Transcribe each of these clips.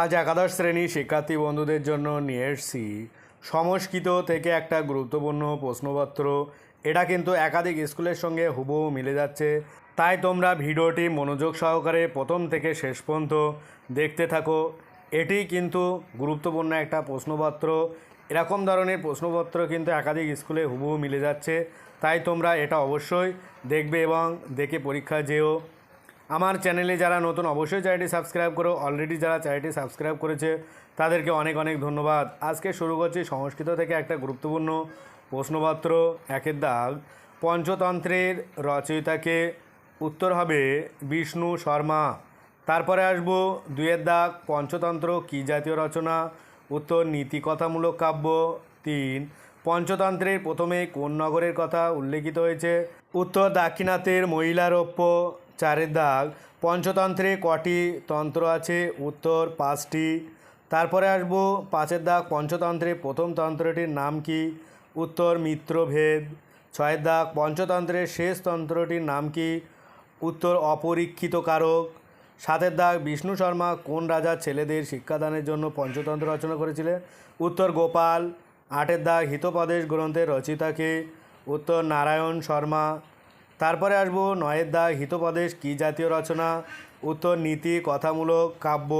আজ একাদশ শ্রেণি শিক্ষার্থী বন্ধুদের জন্য নিয়ে এসেছি। সংস্কৃত থেকে একটা গুরুত্বপূর্ণ প্রশ্নপত্র। এটা কিন্তু একাধিক স্কুলের সঙ্গে হুবহু মিলে যাচ্ছে। তাই তোমরা ভিডিওটি মনোযোগ সহকারে প্রথম থেকে শেষ পর্যন্ত দেখতে থাকো। এটি কিন্তু গুরুত্বপূর্ণ একটা প্রশ্নপত্র। এরকম ধরনের প্রশ্নপত্র কিন্তু একাধিক স্কুলে হুবহু মিলে যাচ্ছে। তাই তোমরা এটা অবশ্যই দেখবে এবং দেখে পরীক্ষা যেও। আমার চ্যানেলে যারা নতুন, অবশ্যই চ্যানেলটি সাবস্ক্রাইব করো। অলরেডি যারা চ্যানেলটি সাবস্ক্রাইব করেছে, তাদেরকে অনেক অনেক ধন্যবাদ। আজকে শুরু করছি সংস্কৃত থেকে একটা গুরুত্বপূর্ণ প্রশ্নপত্র, একের দাগ। পঞ্চতন্ত্রের রচয়িতাকে উত্তর হবে বিষ্ণু শর্মা। তারপরে আসব দুয়ের দাগ, পঞ্চতন্ত্র কী জাতীয় রচনা? উত্তর, নীতিকথামূলক কাব্য। তিন, পঞ্চতন্ত্রের প্রথমে কোন নগরের কথা উল্লেখিত হয়েছে? উত্তর, দাক্ষিণাত্যের মহিলারোপ্য। চারের দাগ। পঞ্চতন্ত্রে কটি তন্ত্র আছে? উত্তর পাঁচটি। তারপরে আসব পাঁচের দাগ। পঞ্চতন্ত্রে প্রথম তন্ত্রটির নাম কি? উত্তর মিত্রভেদ। ছয়ের দাগ। পঞ্চতন্ত্রের শেষ তন্ত্রটির নাম কি? উত্তর অপরীক্ষিত কারক। সাতের দাগ। বিষ্ণু শর্মা কোন রাজার ছেলেদের শিক্ষাদানের জন্য পঞ্চতন্ত্র রচনা করেছিলেন? উত্তর গোপাল। আটের দাগ। হিতোপদেশ গ্রন্থের রচিতাকে উত্তর নারায়ণ শর্মা। তারপরে আসব নয়ের দাগ হিতোপদেশ, কী জাতীয় রচনা? উত্তর, নীতি, কথামূলক, কাব্য।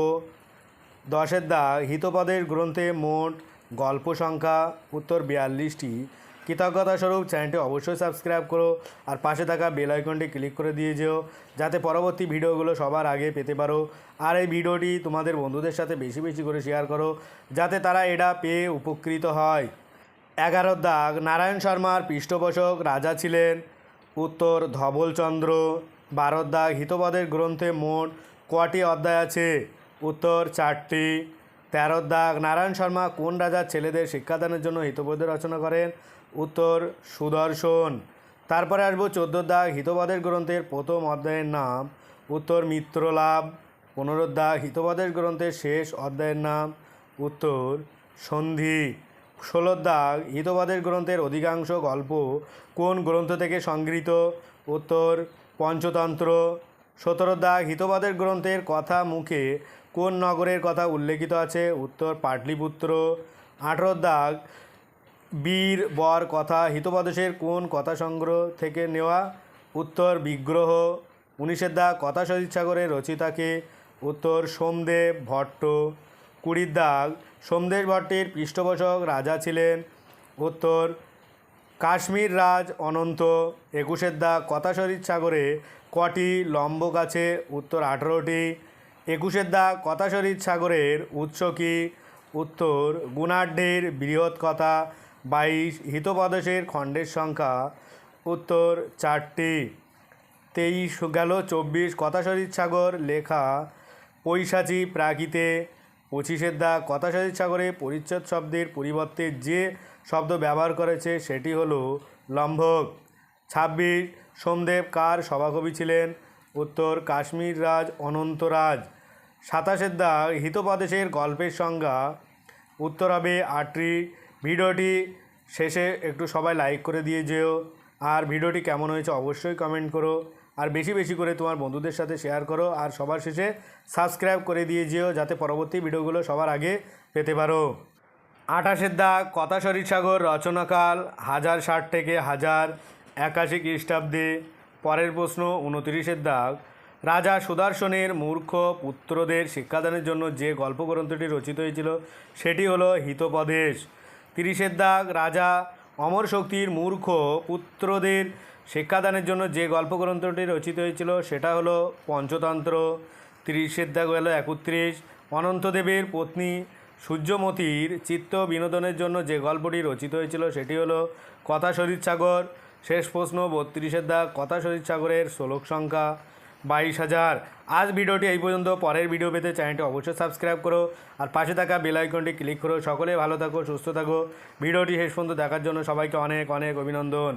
দশের দাগ হিতোপদেশ গ্রন্থে মোট গল্প সংখ্যা, উত্তর বিয়াল্লিশটি। কৃতজ্ঞতা স্বরূপ চ্যানেলটি অবশ্যই সাবস্ক্রাইব করো আর পাশে থাকা বেল আইকনটি ক্লিক করে দিয়ে যেও, যাতে পরবর্তী ভিডিওগুলো সবার আগে পেতে পারো। আর এই ভিডিওটি তোমাদের বন্ধুদের সাথে বেশি বেশি করে শেয়ার করো, যাতে তারা এটা পেয়ে উপকৃত হয়। এগারোর দাগ নারায়ণ শর্মার পৃষ্ঠপোষক রাজা ছিলেন। উত্তর ধবলচন্দ্র বারোর দাগ হিতপদের গ্রন্থে মোট কটি অধ্যায় আছে? উত্তর চারটি। তেরোর দাগ নারায়ণ শর্মা কোন রাজার ছেলেদের শিক্ষাদানের জন্য হিতপদের রচনা করেন? উত্তর সুদর্শন। তারপরে আসব চোদ্দোর দাগ হিতপদের গ্রন্থের প্রথম অধ্যায়ের নাম। উত্তর মিত্রলাভ। পনেরোর দাগ হিতপদের গ্রন্থের শেষ অধ্যায়ের নাম। উত্তর সন্ধি। ষোলোর দাগ হিতবাদের গ্রন্থের অধিকাংশ গল্প কোন গ্রন্থ থেকে সংগৃহীত? উত্তর, পঞ্চতন্ত্র। সতেরো দাগ হিতবাদের গ্রন্থের কথা মুখে কোন নগরের কথা উল্লেখিত আছে? উত্তর, পাটলিপুত্র। আঠেরো দাগ বীর বর কথা হিতবাদশের কোন কথা সংগ্রহ থেকে নেওয়া? উত্তর, বিগ্রহ। উনিশের দাগ কথা সদিচ্ছাগরের রচিতাকে উত্তর, সোমদেব ভট্ট। কুড়ির দাগ। সোমদেব ভট্টের পৃষ্ঠপোষক রাজা ছিলেন। উত্তর, কাশ্মীর রাজ অনন্ত। একুশের দাগ কথাশরীর সাগরে কটি লম্ব গাছে, উত্তর আঠেরোটি। একুশের দাগ কথাশরীর সাগরের উৎস কি? উত্তর, গুণাঢ্যের বৃহৎ কথা, বাইশ হিতপদশের খণ্ডের সংখ্যা। উত্তর, চারটি। তেইশ গেল চব্বিশ কথাশরীর সাগর লেখা পৈশাচী প্রাকৃতে। পঁচিশের দা কথাশরীর সাগরে পরিচ্ছদ শব্দের পরিবর্তে যে শব্দ ব্যবহার করেছে সেটি হলো লম্ভক। ছাব্বিশ, সোমদেব কার সভাকবি ছিলেন? উত্তর, কাশ্মীর রাজ অনন্তরাজ সাতাশের দা হিতপদেশের গল্পের সংজ্ঞা। উত্তর হবে আটটি। ভিডিওটি শেষে একটু সবাই লাইক করে দিয়ে যেও। আর ভিডিওটি কেমন হয়েছে অবশ্যই কমেন্ট করো। আর বেশি বেশি করে তোমার বন্ধুদের সাথে শেয়ার করো আর সবার শেষে সাবস্ক্রাইব করে দিয়ে যেও যাতে পরবর্তী ভিডিওগুলো সবার আগে পেতে পারো। আঠাশের দাগ কথাশরী সাগর রচনাকাল, হাজার ষাট থেকে হাজার একাশি খ্রিস্টাব্দে। পরের প্রশ্ন উনতিরিশের দাগ রাজা সুদর্শনের মূর্খ পুত্রদের শিক্ষাদানের জন্য যে গল্পগ্রন্থটি রচিত হয়েছিল, সেটি হলো হিতোপদেশ। তিরিশের দাগ রাজা অমর শক্তির মূর্খ পুত্রদের শিক্ষাদানের জন্য যে গল্পগ্রন্থটি রচিত হয়েছিল, সেটা হলো পঞ্চতন্ত্র, তিরিশের দাগ হলো একত্রিশ, অনন্তদেবের পত্নী সূর্যমতীর চিত্ত বিনোদনের জন্য যে গল্পটি রচিত হয়েছিল, সেটি হলো কথা শরীর সাগর, শেষ প্রশ্ন বত্রিশের দাগ, কথা শরীর সাগরের শ্লোক সংখ্যা বাইশ হাজার। আজ ভিডিওটি এই পর্যন্ত, পরের ভিডিও পেতে চ্যানেলটি অবশ্যই সাবস্ক্রাইব করো আর পাশে থাকা বেল আইকনটি ক্লিক করো। সকলে ভালো থাকো, সুস্থ থাকো। ভিডিওটি শেষ পর্যন্ত দেখার জন্য সবাইকে অনেক অনেক অভিনন্দন।